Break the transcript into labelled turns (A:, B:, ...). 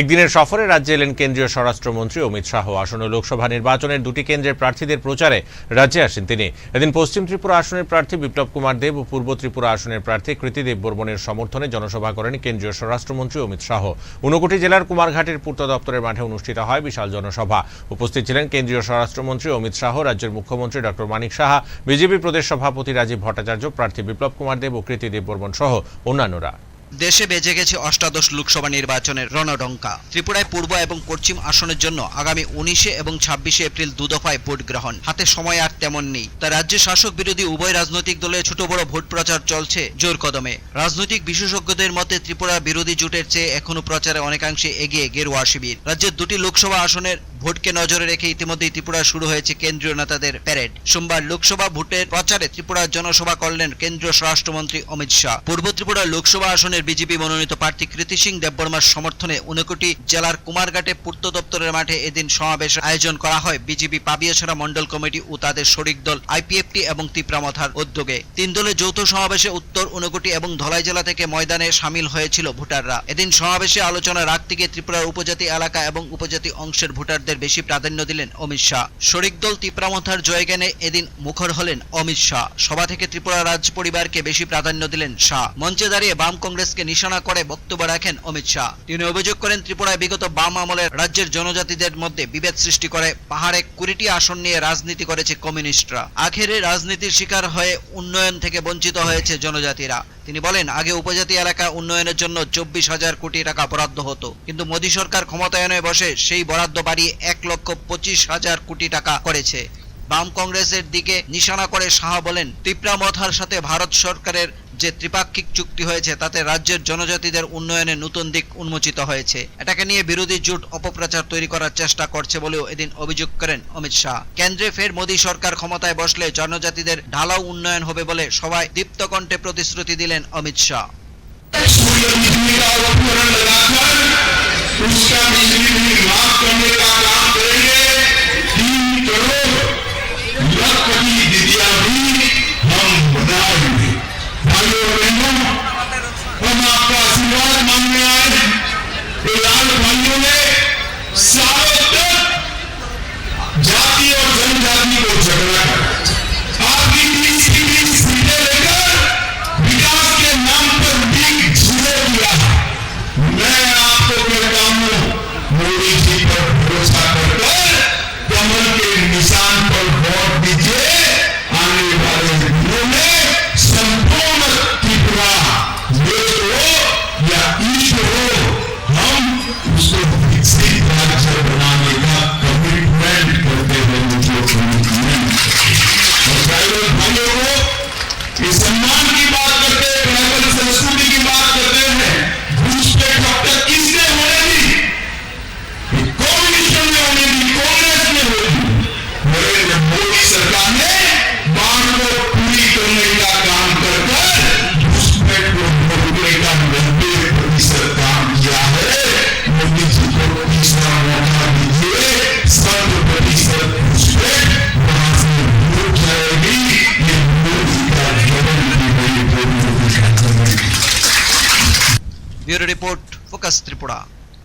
A: একদিনের সফরে রাজ্যে এলেন কেন্দ্রীয় স্বরাষ্ট্রমন্ত্রী অমিত শাহ। আসন্ন লোকসভা নির্বাচনের দুটি কেন্দ্রের প্রার্থীদের প্রচারে রাজ্যে আসেন তিনি। এদিন পশ্চিম ত্রিপুরা আসনের প্রার্থী বিপ্লব কুমার দেব ও পূর্ব ত্রিপুরা আসনের প্রার্থী কৃতিদেব বর্মনের সমর্থনে জনসভা করেন কেন্দ্রীয় স্বরাষ্ট্রমন্ত্রী অমিত শাহ। ঊনকোটি জেলার কুমারঘাটের পূর্ত দপ্তরের মাঠে অনুষ্ঠিত হয় বিশাল জনসভা। উপস্থিত ছিলেন কেন্দ্রীয় স্বরাষ্ট্রমন্ত্রী অমিত শাহ, রাজ্যের মুখ্যমন্ত্রী ডক্টর মানিক সাহা, বিজেপি প্রদেশ সভাপতি রাজীব ভট্টাচার্য, প্রার্থী বিপ্লব কুমার দেব ও কৃতিদেব বর্মন সহ অন্যান্যরা।
B: দেশে বেজে গেছে অষ্টাদশ লোকসভা নির্বাচনের রণডঙ্কা। ত্রিপুরায় পূর্ব এবং পশ্চিম আসনের জন্য আগামী উনিশে এবং ছাব্বিশে এপ্রিল দুদফায় ভোট গ্রহণ। হাতে সময় আর তেমন নেই। তা রাজ্যে শাসক বিরোধী উভয় রাজনৈতিক দলের ছোট বড় ভোট প্রচার চলছে জোর কদমে। রাজনৈতিক বিশেষজ্ঞদের মতে ত্রিপুরা বিরোধী জোটের চেয়ে এখনও প্রচারে অনেকাংশে এগিয়ে গেরুয়া শিবির। রাজ্যের দুটি লোকসভা আসনের ভোটকে নজরে রেখে ইতিমধ্যেই ত্রিপুরা শুরু হয়েছে কেন্দ্রীয় নেতাদের প্যারেড সোমবার লোকসভা ভোটের প্রচারে ত্রিপুরার জনসভা করলেন কেন্দ্রীয় স্বরাষ্ট্রমন্ত্রী অমিত শাহ। পূর্ব ত্রিপুরা লোকসভা আসনের বিজেপি মনোনীত প্রার্থী কৃতি সিং দেববর্মার সমর্থনে ঊনকোটি জেলার কুমারঘাটে পূর্ত দপ্তরের মাঠে এদিন সমাবেশ আয়োজন করা হয়। বিজেপি পাবিয়াছড়া মন্ডল কমিটি ও তাদের শরিক দল, আইপিএফটি এবং তিপ্রামথার উদ্যোগে। তিন দলের যৌথ সমাবেশে উত্তর ঊনকোটি এবং ধলাই জেলা থেকে ময়দানে সামিল হয়েছিল ভোটাররা। এদিন সমাবেশে আলোচনা রাখতে গিয়ে ত্রিপুরার উপজাতি এলাকা এবং উপজাতি অংশের ভোটারদের বেশি প্রাধান্য দিলেন অমিত শাহ। শরিক দল তিপ্রামথার জয়গানে এদিন মুখর হলেন অমিত শাহ। সভা থেকে ত্রিপুরা রাজ পরিবারকে বেশি প্রাধান্য দিলেন শাহ। মঞ্চে দাঁড়িয়ে বাম কংগ্রেসকে নিশানা করে বক্তব্য রাখেন অমিত শাহ। তিনি অভিযোগ করেন, ত্রিপুরায় বিগত বাম আমলের রাজ্যের জনজাতিদের মধ্যে বিভেদ সৃষ্টি করে পাহাড়ে কুড়িটি আসন নিয়ে রাজনীতি করেছে কমিউনিস্টরা। আখেরে রাজনীতির শিকার হয়ে উন্নয়ন থেকে বঞ্চিত হয়েছে জনজাতিরা। তিনি বলেন, আগে উপজাতি এলাকা উন্নয়নের জন্য চব্বিশ হাজার কোটি টাকা বরাদ্দ হতো। কিন্তু মোদী সরকার ক্ষমতায়নে বসে সেই বরাদ্দ বাড়িয়ে এক লক্ষ পঁচিশ হাজার কোটি টাকা করেছে। বাম কংগ্রেসের দিকে নিশানা করে শাহ বলেন ত্রিপুরা মথার সাথে ভারত সরকারের যে ত্রিপাক্ষিক চুক্তি হয়েছে, তাতে রাজ্যের জনজাতিদের উন্নয়নে নতুন দিক উন্মোচিত হয়েছে। এটাকে নিয়ে বিরোধী জোট অপপ্রচার তৈরি করার চেষ্টা করছে বলেও এদিন অভিযোগ করেন অমিত শাহ। কেন্দ্রে ফের মোদী সরকার ক্ষমতায় বসলে জনজাতিদের ঢালাও উন্নয়ন হবে বলে সবাই দীপ্ত কণ্ঠে প্রতিশ্রুতি দিলেন Amit Shah. Bureau report focus Tripura